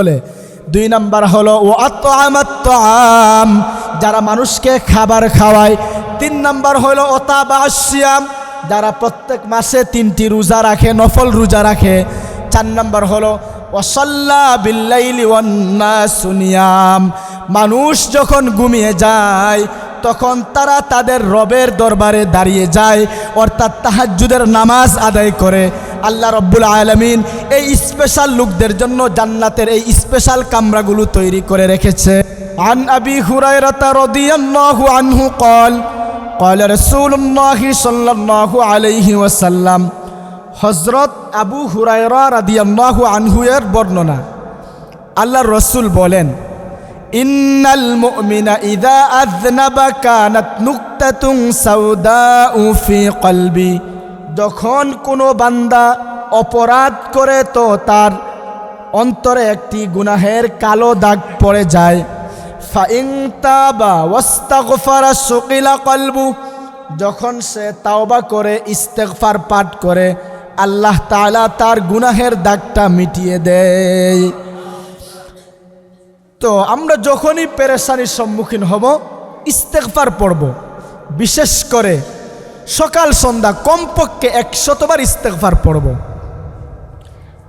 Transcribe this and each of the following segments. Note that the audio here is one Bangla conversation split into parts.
বলে, দুই নাম্বার হলো, ও আত্ম যারা মানুষকে খাবার খাওয়ায়। তিন নাম্বার হলো ওতাবাসিয়াম যারা প্রত্যেক মাসে তিনটি রোজা রাখে, নফল রোজা রাখে। চার নাম্বার হলো ওসল্লা বিল্লাইলি সুনিয়াম মানুষ যখন ঘুমিয়ে যায়, তখন তারা তাদের রবের দরবারে দাঁড়িয়ে যায়, অর্থাৎ তাহাজ্জুদের নামাজ আদায় করে। আল্লাহ রব্বুল আলমিন এই স্পেশাল লোকদের জন্য জান্নাতের এই স্পেশাল কামরাগুলো তৈরি করে রেখেছে عن أبي هريرة رضي الله عنه قال قال رسول الله صلى الله عليه وسلم হজরত আবু হুরায়রা রাদিয়াল্লাহু আনহু এর বর্ণনা আল্লাহর রসুল বলেন ইন্নাল মুমিনা ইদা আযনাবা কানাত নুকতাতুন সাউদাউ ফি কলবি যখন কোনো বান্দা অপরাধ করে, তো তার অন্তরে একটি গুনাহের কালো দাগ পড়ে যায়। যখন সে তাওবা করে, ইস্তেগফার পাঠ করে, আল্লাহ তালা তার গুনাহের দাগটা মিটিয়ে দেয়। তো আমরা যখনই পেরেশানির সম্মুখীন হব ইস্তেকফার পড়ব। বিশেষ করে সকাল সন্ধ্যা কমপক্ষে একশতবার ইস্তেকফার পড়ব।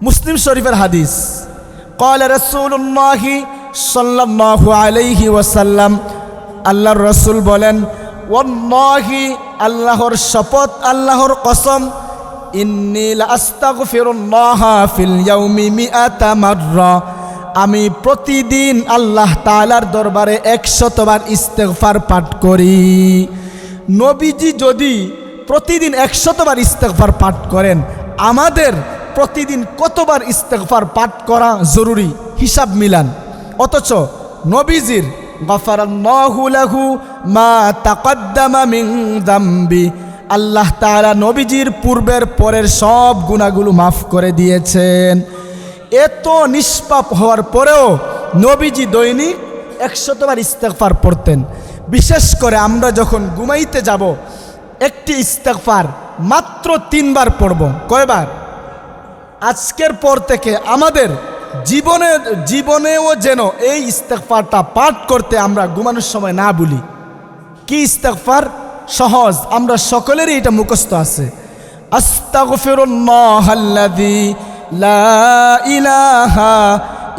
মুসলিম শরীফের হাদিস, কল রসুল্লাহি সাল্লাহ আলাইহি ওয়াসাল্লাম আল্লাহর রসুল বলেন ওহি আল্লাহর শপথ, আল্লাহর কসম আমি প্রতিদিন আল্লাহ তালার দরবারে একশতবার ইস্তেকফার পাঠ করি। নবীজি যদি প্রতিদিন একশতবার ইস্তেগফার পাঠ করেন, আমাদের প্রতিদিন কতবার ইস্তেগফার পাঠ করা জরুরি? হিসাব মিলান। অথচ নবীজির, গফারাল্লাহু লাহু মা তাকদ্দামা আল্লাহ তাআলা নবীজির পূর্বের পরের সব গুণাগুলো মাফ করে দিয়েছেন। এত নিষ্পাপ হওয়ার পরেও নবীজি দৈনিক একশতবার ইস্তেগফার পড়তেন। বিশেষ করে আমরা যখন ঘুমাইতে যাব, একটি ইস্তেগফার মাত্র তিনবার পড়ব। কয়বার? আজকের পর থেকে আমাদের জীবনে, জীবনেও যেন এই ইস্তেগফারটা পাঠ করতে আমরা ঘুমানোর সময় না বলি কি ইস্তেগফার? সহজ, আমরা সকলেরই এটা মুখস্থ আছে। আস্তাগফিরুল্লাহাল্লাযী লা ইলাহা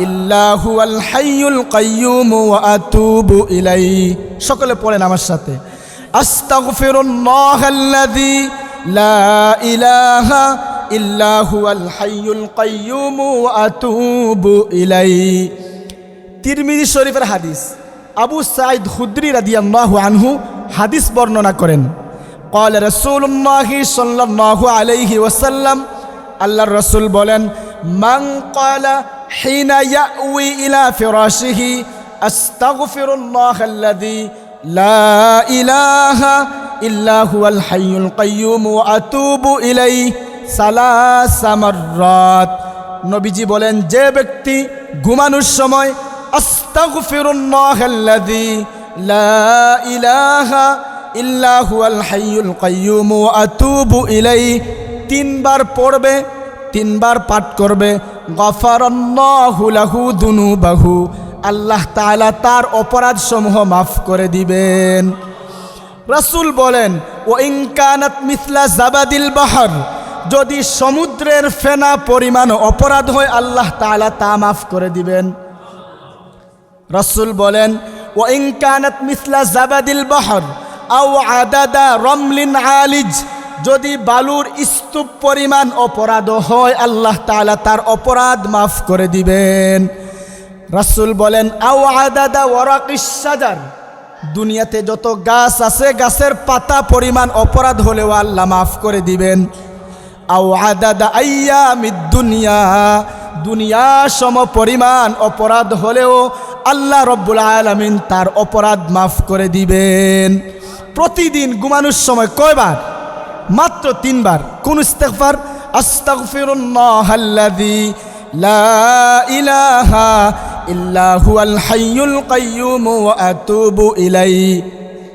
ইল্লা হুয়াল হাইয়ুল কাইয়্যুম ওয়া আতুবু ইলাইহি সকলে পড়েন আমার সাথে আস্তাগফিরুল্লাহাল্লাযী লা ইলাহা ইল্লা হুয়াল হাইয়ুল কাইয়্যুম ওয়া আতুবু ইলাইহি তিরমিজি শরীফের হাদিস আবু সাইদ খুদ্রি রাদিয়াল্লাহু আনহু হাদিস বর্ণনা করেন قال رسول الله صلى الله عليه وسلم আল্লাহর রসুল বলেন মান قال حين يأوي إلى فراشه أستغفر الله الذي لا إله إلا هو الحي القيوم وأتوب إليه ثلاث مرات নবীজি বলেন যে ব্যক্তি ঘুমানোর সময় আস্তাগফিরুল্লাহাল্লাযী লা ইলাহা ইল্লা হুয়াল হাইয়ুল কাইয়্যুম ওয়া আতুবু ইলাইহি তিনবার পড়বে তিনবার পাঠ করবে গফারাল্লাহু লাহু দুনুবাহু। আল্লাহ তাআলা তার অপরাধসমূহ মাফ করে দিবেন। রাসূল বলেন ও ইনকানাত মিথলা জাবাদিল বাহর। যদি সমুদ্রের ফেনা পরিমাণ অপরাধ হয়, আল্লাহ তাআলা তা মাফ করে দিবেন। রসুল বলেন ও ইনকানাত মিসলা জাবাদিল বহর। আও আদাদা রমলিন আলিজ। যদি বালুর স্তূপ পরিমাণ অপরাধ হয়, আল্লাহ তাআলা তার অপরাধ মাফ করে দিবেন। রাসূল বলেন, আও আদাদা ওয়ারাকিস সাজার। দুনিয়াতে যত গাছ আছে, গাছের পাতা পরিমাণ অপরাধ হলেও আল্লাহ মাফ করে দিবেন। আও আদাদা আইয়ামিদ দুনিয়া। দুনিয়া সম পরিমাণ অপরাধ হলেও আল্লাহ রব্বুল আলমিন তার অপরাধ মাফ করে দিবেন। প্রতিদিন ঘুমানোর সময় কয়বার? মাত্র তিনবার। কোন আস্তাগফিরুল্লাহাল্লাযী লা ইলাহা হাইয়ুল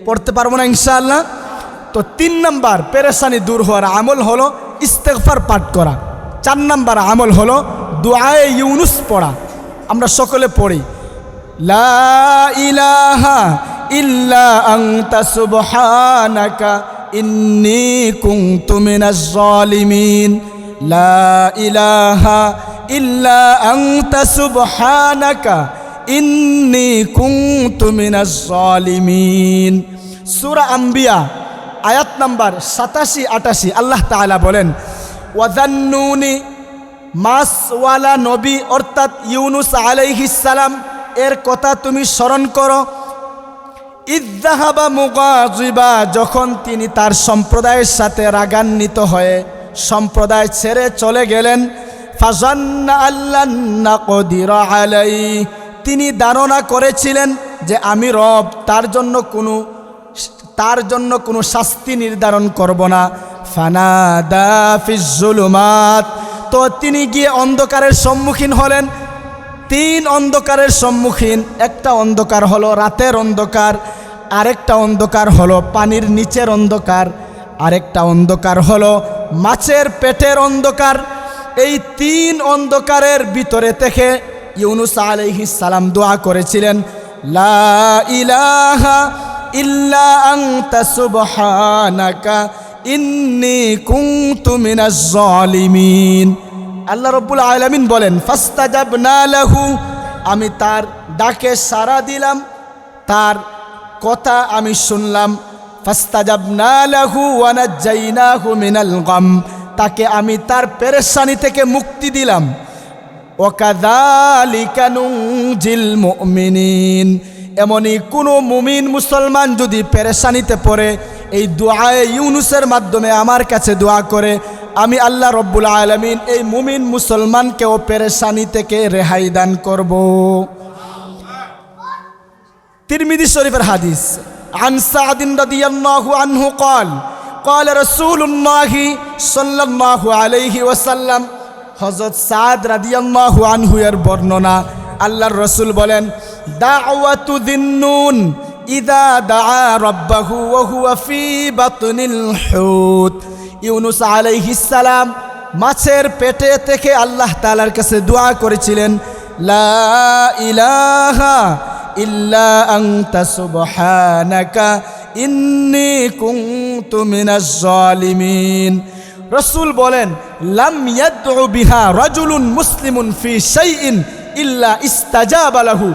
পড়তে পারব না ইনশাআল্লাহ? তো তিন নাম্বার, পেরেশানি দূর হওয়ার আমল হলো ইস্তেগফার পাঠ করা। চার নাম্বার আমল হলো দোয়ায়ে ইউনুস পড়া। আমরা সকলে পড়ি, লা ইলাহা ইল্লা আনতা সুবহানাকা ইন্নী কুনতু মিনাজ জালিমিন, লা ইলাহা ইল্লা আনতা সুবহানাকা, ইন্নী কুনতু মিনাজ জালিমিন। সূরা আম্বিয়া, আয়াত নাম্বার সাতাশি, আটাশি, আল্লাহ তাআলা বলেন ওয়াজান্নুনি মাসওয়ালা নবী, অর্থাৎ ইউনুস আলাইহিসালাম এর কথা তুমি স্মরণ করো ইদ্দাহাবা মুগাজিবা যখন তিনি তার সম্প্রদায়ের সাথে রাগান্বিত হয়ে সম্প্রদায় ছেড়ে চলে গেলেন, ফাজান্না আল্লাহ কদির আলাই। তিনি ধারণা করেছিলেন যে আমি রব, তার জন্য কোনো তার জন্য কোনো শাস্তি নির্ধারণ করব না। ফানাদা ফিজুলুমাত তো তিনি গিয়ে অন্ধকারের সম্মুখীন হলেন তিন অন্ধকারের সম্মুখীন, একটা অন্ধকার হলো রাতের অন্ধকার, আরেকটা অন্ধকার হলো পানির নিচের অন্ধকার, আরেকটা অন্ধকার হলো মাছের পেটের অন্ধকার। এই তিন অন্ধকারের ভিতরে থেকে ইউনুস আলাইহিস সালাম দোয়া করেছিলেন, লা ইলাহা ইল্লা সুবহানাকা, ইন্নী কুনতু মিনাজ জালিমিন আল্লাহ রব্বুল আলামিন বলেন, ফাস্তাজাবনা লাহু। আমি তার ডাকে সাড়া দিলাম, তার কথা আমি শুনলাম। ফাস্তাজাবনা লাহু ওয়া নাজ্জাইনাহু মিনাল গাম। তাকে আমি তার পেরেশানি থেকে মুক্তি দিলাম। ওকাদালিকা নুজিল মুমিনিন। এমনই কোনো মুমিন মুসলমান যদি পেরেশানিতে পড়ে, এই দোয়ায় ইউনুসের মাধ্যমে আমার কাছে দোয়া করে আমি আল্লাহ রব্বুল আলমিন এই মুমিন মুসলমানকেও পেরেশানি থেকে রেহাই দান করব তিরমিদি শরীফের হাদিস عن سعد رضي الله عنه قال قال رسول الله صلى الله عليه وسلم হজরত সাদ রাদিয়াল্লাহু আনহু এর বর্ণনা আল্লাহর রসুল বলেন দাওয়াতু দিন্নুন ইদা দাআ রাব্বাহু ওয়া হুয়া ফি বাতনিল হুত ইউনুস আলাইহিস সালাম মাছের পেটে থেকে আল্লাহ তালার কাছে দোয়া করেছিলেন, লা ইলাহা ইল্লা আনতা সুবহানাকা ইন্নী জালিমিন। রসুল বলেন, লাম ইয়াদউ রাজুলুন মুসলিমুন ফি শাইইন ইল্লা ইস্তাজাবা লাহু।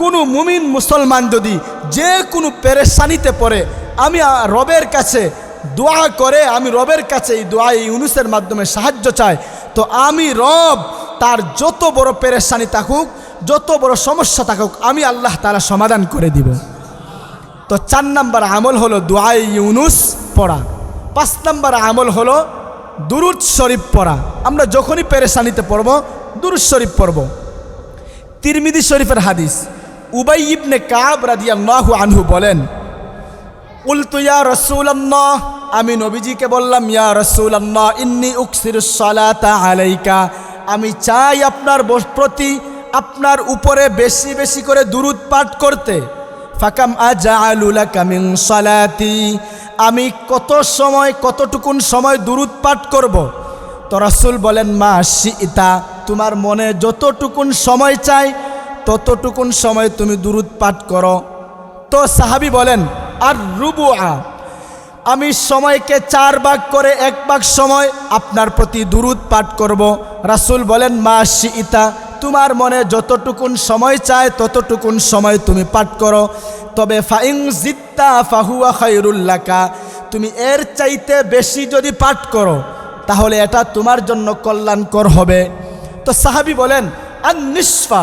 কোনো মুমিন মুসলমান যদি যে কোনো পেরেশানিতে পড়ে, আমি রবের কাছে দোয়া করে আমি রবের কাছে এই দোয়া ইউনুসের মাধ্যমে সাহায্য চাই। তো আমি রব তার যত বড় পেরেশানি থাকুক, যত বড় সমস্যা থাকুক, আমি আল্লাহ তারা সমাধান করে দিব। তো চার নাম্বার আমল হলো দোয়াই ইউনুস পড়া। পাঁচ নাম্বার আমল হলো দুরুদ শরীফ পড়া। আমরা যখনই পেরেশানিতে পড়ব, দুরুদ শরীফ পড়ব। তিরমিদি শরীফের হাদিস। উবাই ইবনে কাব রাদিয়াল্লাহু আনহু বলেন উলতু ইয়া রাসূলুল্লাহ। আমি নবীজিকে বললাম, ইয়া রাসূলুল্লাহ, ইন্নি উকসির সালাতা আলাইকা। আমি চাই আপনার প্রতি আপনার উপরে বেশি বেশি করে দুরুদ পাঠ করতে। ফাকাম আজআলু লাকা মিন সালাতি। আমি কত সময়, কতটুকুন সময় দুরুদ পাঠ করব? তো রাসূল বলেন, মা শিতা তোমার মনে যতটুকুন সময় চাই, ততটুকুন সময় তুমি দুরুদ পাঠ করো। তো সাহাবি বলেন আর রুবুআ আমি সময়কে চার ভাগ করে এক ভাগ সময় আপনার প্রতি দুরুদ পাঠ করব। রাসূল বলেন, মা শিইতা, তোমার মনে যতটুকুন সময় চায়, ততটুকুন সময় তুমি পাঠ করো। তবে ফাইং জিত্তা ফাহুয়া খাইরুল্লাকা তুমি এর চাইতে বেশি যদি পাঠ করো, তাহলে এটা তোমার জন্য কল্যাণকর হবে। তো সাহাবি বলেন আর নিষ্ফা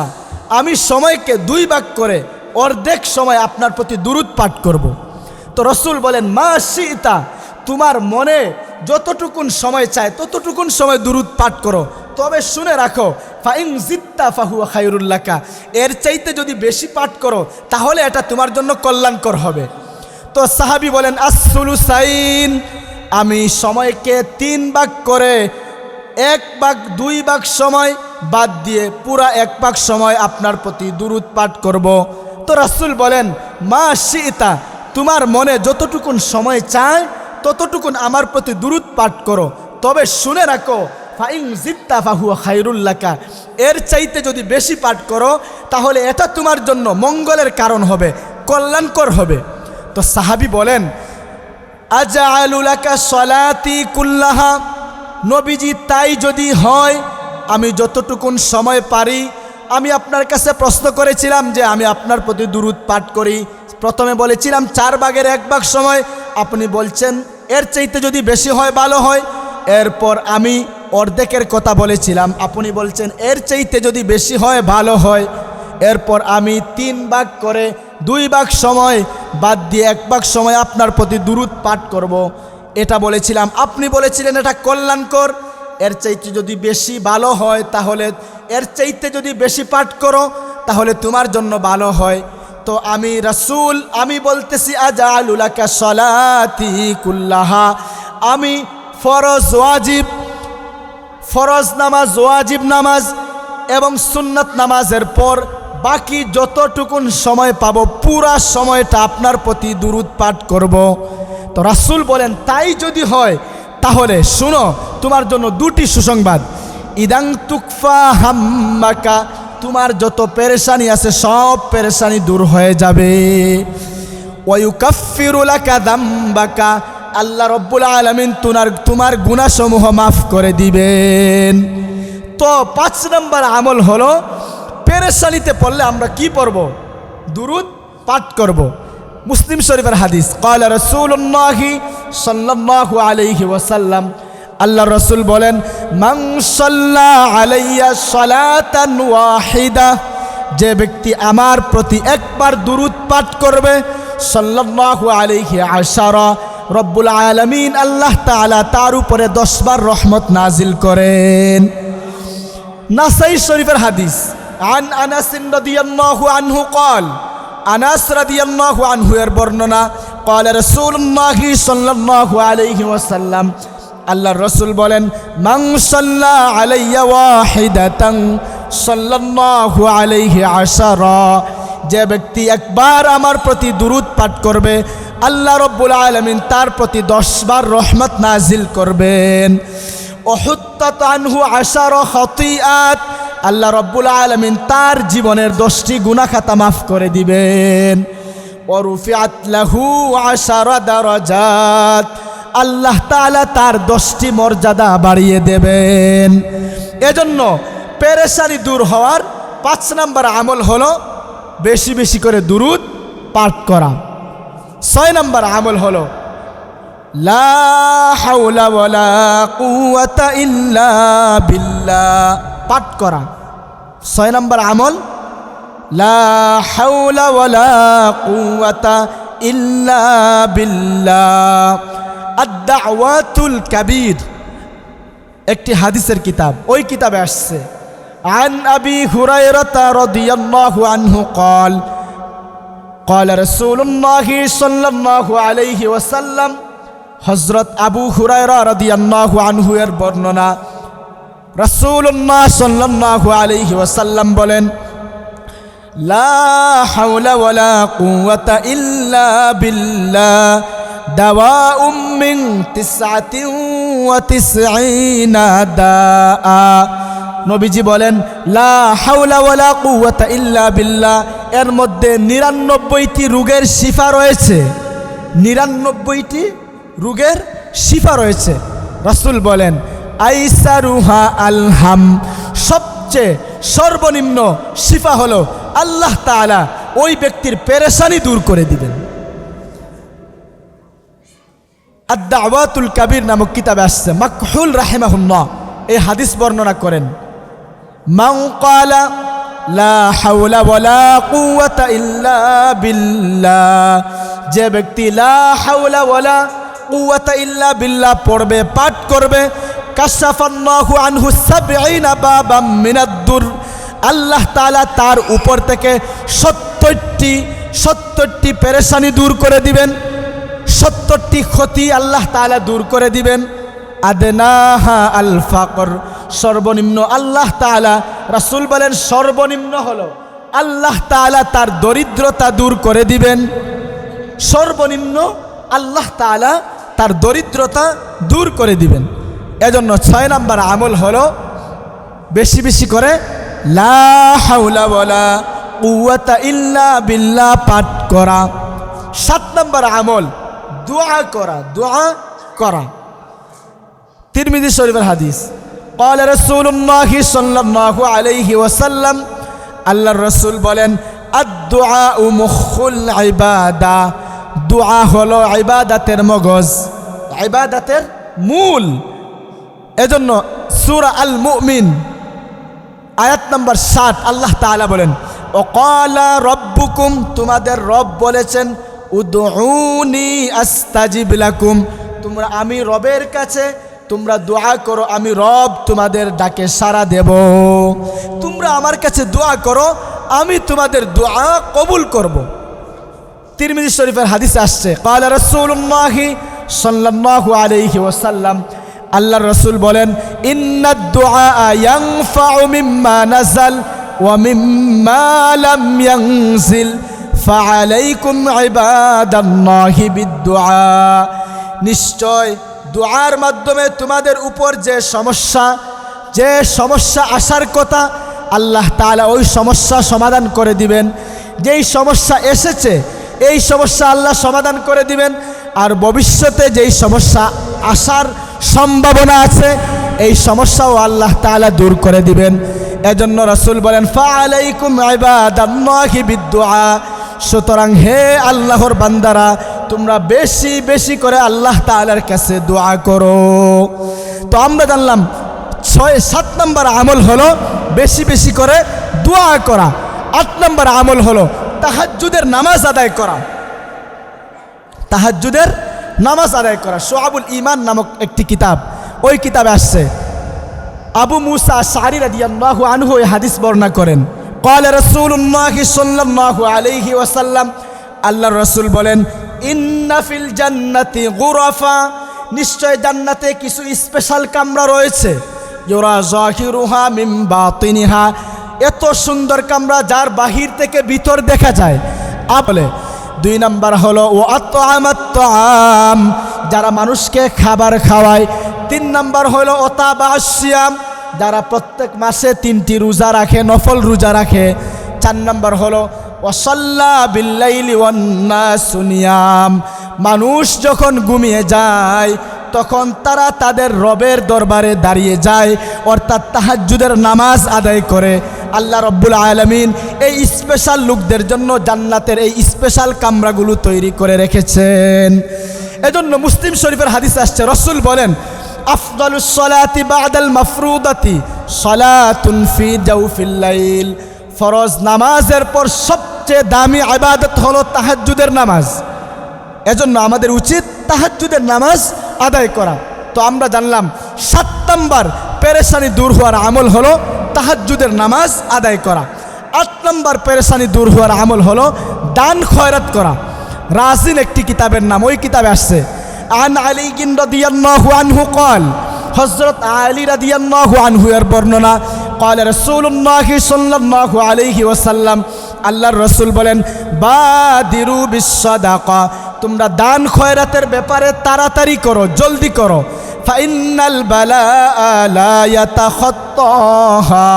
আমি সময়কে দুই ভাগ করে অর্ধেক সময় আপনার প্রতি দুরুদ পাঠ করব। তো রসুল বলেন, মা সীতা তোমার মনে যতটুকুন সময় চায়, ততটুকুন সময় দুরুদ পাঠ করো। তবে শুনে রাখো ফাইং জিত্তা ফাহুয়া খাইরুল্লাকা এর চাইতে যদি বেশি পাঠ করো, তাহলে এটা তোমার জন্য কল্যাণকর হবে। তো সাহাবি বলেন আসুলু সাইন আমি সময়কে তিন ভাগ করে, এক ভাগ, দুই ভাগ সময় বাদ দিয়ে পুরা এক ভাগ সময় আপনার প্রতি দুরুদ পাঠ করব। তো রাসুল বলেন, মা সীতা তোমার মনে যতটুকুন সময় চায়, ততটুকুন আমার প্রতি দুরুদ পাঠ করো। তবে শুনে রাখো, ফাইন জিত্তা ফাহুয়া খাইরুল্লাকা এর চাইতে যদি বেশি পাঠ করো, তাহলে এটা তোমার জন্য মঙ্গলের কারণ হবে, কল্যাণকর হবে। তো সাহাবি বলেন আজালুলাকা সলাতি কুল্লাহা। নবীজি তাই যদি হয়, আমি যতটুকুন সময় পারি, আমি আপনার কাছে প্রশ্ন করেছিলাম যে আমি আপনার প্রতি দুরুদ পাঠ করি প্রথমে বলেছিলাম, চার ভাগের এক ভাগ সময়। আপনি বলছেন, এর চাইতে যদি বেশি হয়, ভালো হয়। এরপর আমি অর্ধেকের কথা বলেছিলাম। আপনি বলছেন, এর চাইতে যদি বেশি হয়, ভালো হয়। এরপর আমি তিন ভাগ করে দুই ভাগ সময় বাদ দিয়ে এক ভাগ সময় আপনার প্রতি দুরুদ পাঠ করব। এটা বলেছিলাম। আপনি বলেছিলেন, এটা কল্যাণকর। এর চাইতে যদি বেশি ভালো হয়, তাহলে এর চাইতে যদি বেশি পাঠ করো, তাহলে তোমার জন্য ভালো হয়। তো আমি রাসূল, আমি বলতেছি আজালুলাকা সলাতি কুল্লাহা আমি ফরজ ওয়াজিব, ফরজ নামাজ, ওয়াজিব নামাজ এবং সুন্নত নামাজের পর বাকি যতটুকুন সময় পাব, পুরা সময়টা আপনার প্রতি দুরুদ পাঠ করব। তো রাসূল বলেন, তাই যদি হয়, তাহলে শুনো, তোমার জন্য দুটি সুসংবাদ ইদাং তুকফা হাম্মাকা তোমার যত পেরেশানি আছে, সব পেরেশানি দূর হয়ে যাবে। ওয়ু আল্লাহ রব্বুল আলমিন তোমার তোমার গুণাসমূহ মাফ করে দিবেন। তো পাঁচ নম্বর আমল হলো, পেরেশানিতে পড়লে আমরা কি পড়ব? দুরুদ পাঠ করব। মুসলিম শরীফের হাদিস কয়লা রসুল্লাহি সাল্লাহ আলহি ওয়াসাল্লাম আল্লাহ রসুল বলেন মান সাল্লা আলাইয়া সালাতান ওয়াহিদা যে ব্যক্তি আমার প্রতি একবার দুরুদ পাঠ করবে সাল্লাল্লাহু আলাইহি আশারা রব্বুল আলামিন আল্লাহ তাআলা তার উপরে দশবার রহমত নাজিল করেন নাসাই শরীফের হাদিস আন আনাস রাদিয়াল্লাহু আনহু قال আনাস রাদিয়াল্লাহু আনহু এর বর্ণনা قال رسول الله صلى الله عليه وسلم আল্লাহর রসুল বলেন, মান সাল্লা আলাইয়া ওয়াহিদাতান সাল্লাল্লাহু আলাইহি আশারা যে ব্যক্তি একবার আমার প্রতি দুরুদ পাঠ করবে, আল্লাহ রব্বুল আলামিন তার প্রতি দশবার রহমত নাজিল করবেন। অহুত্তাত আনহু আশার খতিয়াত আল্লাহ রব্বুল আলমিন তার জীবনের দশটি গুণাখাতা মাফ করে দিবেন। অরুফিয়াত লাহু আশার দারাজাত আল্লাহ তাআলা তার দশটি মর্যাদা বাড়িয়ে দেবেন। এজন্য পেরেশানি দূর হওয়ার পাঁচ নাম্বার আমল হলো বেশি বেশি করে দুরুদ পাঠ করা। ছয় নাম্বার আমল হলো পাঠ করা। ছয় নম্বর আমল ইল্লা বিল্লাহ। আদ-দাওয়াতুল কাবীর একটি হাদিসের কিতাব ওই কিতাবে আসছে عن أبي هريرة رضي الله عنه قال قال رسول الله صلى الله عليه وسلم হজরত আবু হুরায়রা রাদিয়াল্লাহু আনহু এর বর্ণনা রাসূলুল্লাহ সাল্লাল্লাহু আলাইহি ওয়াসাল্লাম বলেন লা হাওলা ওয়ালা কুওয়াতা ইল্লা বিল্লাহ দাওয়াউম তিসআতিন ওয়া তিসঈনা দাআ। নবীজি বলেন, লা হাওলা ওয়ালা কুওয়াতা ইল্লা বিল্লাহ। এর মধ্যে নিরানব্বইটি রোগের শিফা রয়েছে। নিরানব্বইটি রোগের শিফা রয়েছে। রাসূল বলেন, আইসারুহা আলহাম সবচেয়ে সর্বনিম্ন শিফা হলো আল্লাহ তাআলা ওই ব্যক্তির পেরেশানি দূর করে দিবেন। আদাওয়াতুল কাবির নামক কিতাবে আসছে। মাকহুল রাহেমাহুল্লাহ এই হাদিস বর্ণনা করেন যে ব্যক্তি লা হাওলা ওয়ালা বিল্লাহ পড়বে, পাঠ করবে আল্লাহ তাআলা তার উপর থেকে সত্তরটি সত্তরটি পেরেশানি দূর করে দিবেন। সত্তরটি ক্ষতি আল্লাহ তাআলা দূর করে দিবেন। আদনাহা আল ফাকর। সর্বনিম্ন আল্লাহ তাআলা, রাসূল বলেন সর্বনিম্ন হলো, আল্লাহ তাআলা তার দরিদ্রতা দূর করে দিবেন। সর্বনিম্ন আল্লাহ তাআলা তার দরিদ্রতা দূর করে দিবেন। এজন্য ছয় নাম্বার আমল হলো বেশি বেশি করে লা হাওলা ওয়ালা কুওয়াতা ইল্লা বিল্লাহ পাঠ করা। সাত নাম্বার আমল দোয়া করা দোয়া করা তিরমিজি শরীফের হাদিস قال رسول الله صلى الله عليه وسلم আল্লাহর রসুল বলেন আদুআ মুখুল ইবাদা দোয়া হলো ইবাদাতের মগজ ইবাদাতের মূল এজন্য সূরা আল মুমিন আয়াত নম্বর ষাট আল্লাহ তাআলা বলেন ও কলা রব্বুকুম তোমাদের রব বলেছেন উদউনি আস্তাজিব লাকুম। তোমরা আমি রবের কাছে, তোমরা দোয়া করো, আমি রব তোমাদের ডাকে সাড়া দেব। তোমরা আমার কাছে দোয়া করো, আমি তোমাদের দোয়া কবুল করব। তিরমিজি শরীফের হাদিস আসছে, কালা রসুল্লাহি সাল্লাল্লাহু আলাইহি ওয়াসাল্লাম। আল্লাহর রসুল বলেন ইন্না ফাআলাইকুম ইবাদাল্লাহি বিদ্দুআ। নিশ্চয় দোয়ার মাধ্যমে তোমাদের উপর যে সমস্যা যে সমস্যা আসার কথা আল্লাহ তাআলা ওই সমস্যা সমাধান করে দিবেন। যেই সমস্যা এসেছে, এই সমস্যা আল্লাহ সমাধান করে দিবেন। আর ভবিষ্যতে যেই সমস্যা আসার সম্ভাবনা আছে, এই সমস্যাও আল্লাহ তাআলা দূর করে দিবেন। এজন্য রসুল বলেন ফা ফালাইকুম ইবাদাল্লাহি বিদ্দুআ। সুতরাং হে আল্লাহর বান্দারা, তোমরা বেশি বেশি করে আল্লাহ তাআলার কাছে দোয়া করো। তো আমরা জানলাম ছয়, সাত নম্বর আমল হলো বেশি বেশি করে দোয়া করা। আট নম্বর আমল হলো তাহাজ্জুদের নামাজ আদায় করা। তাহাজ্জুদের নামাজ আদায় করা। সোহাবুল ইমান নামক একটি কিতাব, ওই কিতাবে আসছে। আবু মুসা সারি রাদিয়াল্লাহু আনহু এই হাদিস বর্ণনা করেন। قال رسول الله صلى الله عليه وسلم আল্লাহর রাসূল বলেন ইন্না ফিল জান্নাতি গুরাফা নিশ্চয় জান্নাতে কিছু স্পেশাল কামরা রয়েছে ইউরা জাহিরুহা মিন বাতিনিহা এত সুন্দর কামরা যার বাহির থেকে ভিতর দেখা যায় আপলে দুই নাম্বার হলো ও আত্ম যারা মানুষকে খাবার খাওয়ায় তিন নাম্বার হলো ওতাবাসিয়াম যারা প্রত্যেক মাসে তিনটি রোজা রাখে, নফল রোজা রাখে, চার নম্বর হলো ওসল্লা বিল্লাইলি ওয়ান্না সুনিয়াম মানুষ যখন ঘুমিয়ে যায়, তখন তারা তাদের রবের দরবারে দাঁড়িয়ে যায়, অর্থাৎ তাহাজ্জুদের নামাজ আদায় করে। আল্লাহ রব্বুল আলমিন এই স্পেশাল লোকদের জন্য জান্নাতের এই স্পেশাল কামরাগুলো তৈরি করে রেখেছেন। এজন্য মুসলিম শরীফের হাদিস আসছে, রসুল বলেন আফদালুস সলাতি বাদাল মাফরুদাতি সলাতুন ফি জাউফিল লাইল। ফরজ নামাজের পর সবচেয়ে দামি আবাদত হলো তাহাজ্জুদের নামাজ। এজন্য আমাদের উচিত তাহাজ্জুদের নামাজ আদায় করা। তো আমরা জানলাম, সাত নম্বর পেরেশানি দূর হওয়ার আমল হলো তাহাজ্জুদের নামাজ আদায় করা। আট নম্বর পেরেশানি দূর হওয়ার আমল হলো দান খয়রাত করা। রাজিন একটি কিতাবের নাম, ওই কিতাবে আসছে আন আলী গিন রদিয়াল্লাহু আনহু কল হজরত আলী রাদিয়াল্লাহু আনহু এর বর্ণনা قال رسول الله صلى الله عليه وسلم আল্লাহর রসুল বলেন বাদিরু বিশ্বদাকা তোমরা দান খয়রাতের ব্যাপারে তাড়াতাড়ি করো জলদি করো ফাইনাল বালা লা ইয়াতাখাত্তাহা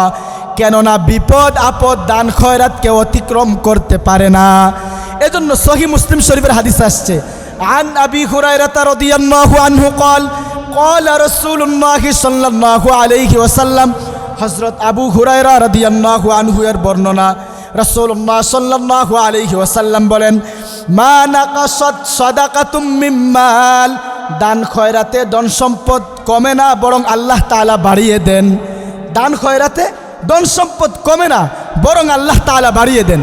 কেননা বিপদ আপদ দান খয়রাতকে অতিক্রম করতে পারে না এজন্য সহি মুসলিম শরীফের হাদিস আসছে عن أبي هريرة رضي الله عنه قال قال رسول الله صلى الله عليه وسلم হজরত আবু হুরায়রা রাদিয়াল্লাহু আনহু এর বর্ণনা রাসূলুল্লাহ সাল্লাল্লাহু আলাইহি ওয়াসাল্লাম বলেন মা নাকাসাত সাদাকাতুম মিন মাল দান খয়রাতে ধন সম্পদ কমে না বরং আল্লাহ তাআলা বাড়িয়ে দেন দান খয়রাতে ধন সম্পদ কমে না বরং আল্লাহ তাআলা বাড়িয়ে দেন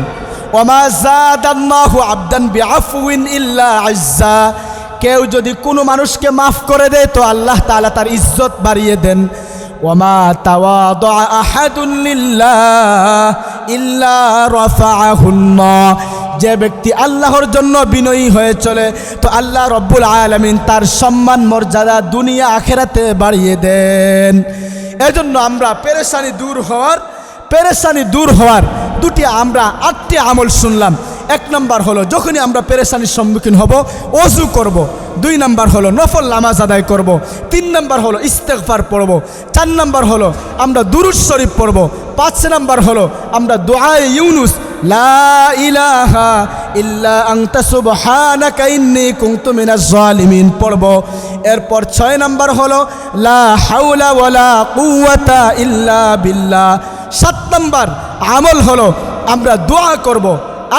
ওমা জাদাল্লাহু আবদান বিআফউইন ইল্লা আজ্জা। কেউ যদি কোনো মানুষকে মাফ করে দেয়, তো আল্লাহ তাআলা তার ইজ্জত বাড়িয়ে দেন। ওমা তাওয়াদা আহাদুন লিল্লাহ ইল্লা রাফাআহুল্লাহ যে ব্যক্তি আল্লাহর জন্য বিনয়ী হয়ে চলে, তো আল্লাহ রব্বুল আলামিন তার সম্মান, মর্যাদা দুনিয়া আখেরাতে বাড়িয়ে দেন। এজন্য আমরা পেরেশানি দূর হওয়ার পেরেশানি দূর হওয়ার দুটি আমরা, আটটি আমল শুনলাম এক নম্বর হলো, যখনই আমরা পেরেশানির সম্মুখীন হব, অজু করব। দুই নম্বর হলো, নফল নামাজ আদায় করব। তিন নম্বর হলো ইস্তেকফার পড়ব চার নম্বর হলো, আমরা দুরুদ শরীফ পড়ব পাঁচ নম্বর হলো, আমরা দোয়ায় ইউনুস এরপর ছয় নম্বর হলো, লা হাওলা ওয়ালা ইল্লা বিল্লাহ সাত নম্বর আমল হলো, আমরা দোয়া করব।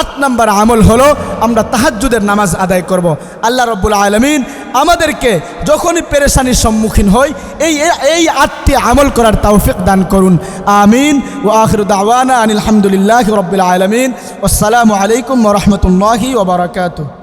আট নম্বর আমল হলো, আমরা তাহাজ্জুদের নামাজ আদায় করব। আল্লাহ রব্বুল আলমিন আমাদেরকে যখনই পেরেশানির সম্মুখীন হই, এই এই আটটি আমল করার তৌফিক দান করুন। আমিন। ও আখির দাওয়ানা আনিল রব্বুল আলমিন। আসসালামু আলাইকুম রহমতুল্লাহি ওবরাকাতুহ